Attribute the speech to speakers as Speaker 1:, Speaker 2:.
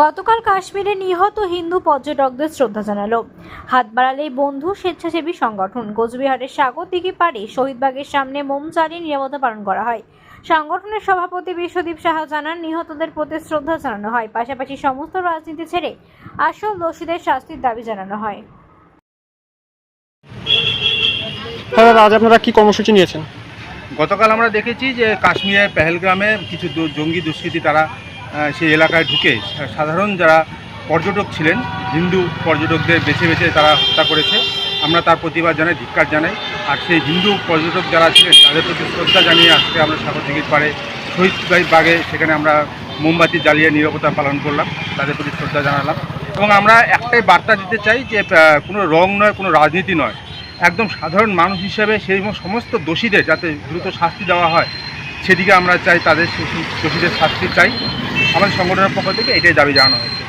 Speaker 1: গতকাল কাশ্মীরে নিহত হিন্দু পর্যটকদের শ্রদ্ধা জানালো। হাত বাড়ালেই বন্ধু স্বেচ্ছাসেবী সংগঠন। কোচবিহারের সাগর দিঘি পাড়ে শহীদবাগের সামনে মোম জ্বালিয়ে নিরাপত্তা পালন করা হয়। সংগঠনের সভাপতি বিশ্বদীপ সাহা জানান নিহতদের প্রতি শ্রদ্ধা জানানো হয়। পাশাপাশি সমস্ত রাজনীতি ছেড়ে আসল দোষীদের শাস্তির দাবি জানানো হয়।
Speaker 2: আজ আপনারা কি কর্মসূচি নিয়েছেন?
Speaker 3: গতকাল আমরা দেখেছি যে কাশ্মীরের পেহেলগ্রামে কিছু জঙ্গি দুষ্কৃতী তারা সেই এলাকায় ঢুকে সাধারণ যারা পর্যটক ছিলেন, হিন্দু পর্যটকদের বেছে বেছে তারা হত্যা করেছে। আমরা তার প্রতিবাদ জানাই, ধিক্কার জানাই। আর সেই হিন্দু পর্যটক যারা ছিলেন, তাদের প্রতি শ্রদ্ধা জানিয়ে আজকে আমরা সাগর দিঘির পাড়ে শহীদ বাগে সেখানে আমরা মোমবাতি জ্বালিয়ে নিরাপত্তা পালন করলাম, তাদের প্রতি শ্রদ্ধা জানালাম। এবং আমরা একটাই বার্তা দিতে চাই যে কোনো রং নয়, কোনো রাজনীতি নয়। একদম সাধারণ মানুষ হিসেবে সেই সমস্ত দোষীদের যাতে দ্রুত শাস্তি দেওয়া হয়, সেদিকে আমরা চাই, তাদের দোষীদের শাস্তি চাই। আমাদের সংগঠনের পক্ষ থেকে এটাই দাবি জানানো হয়েছে।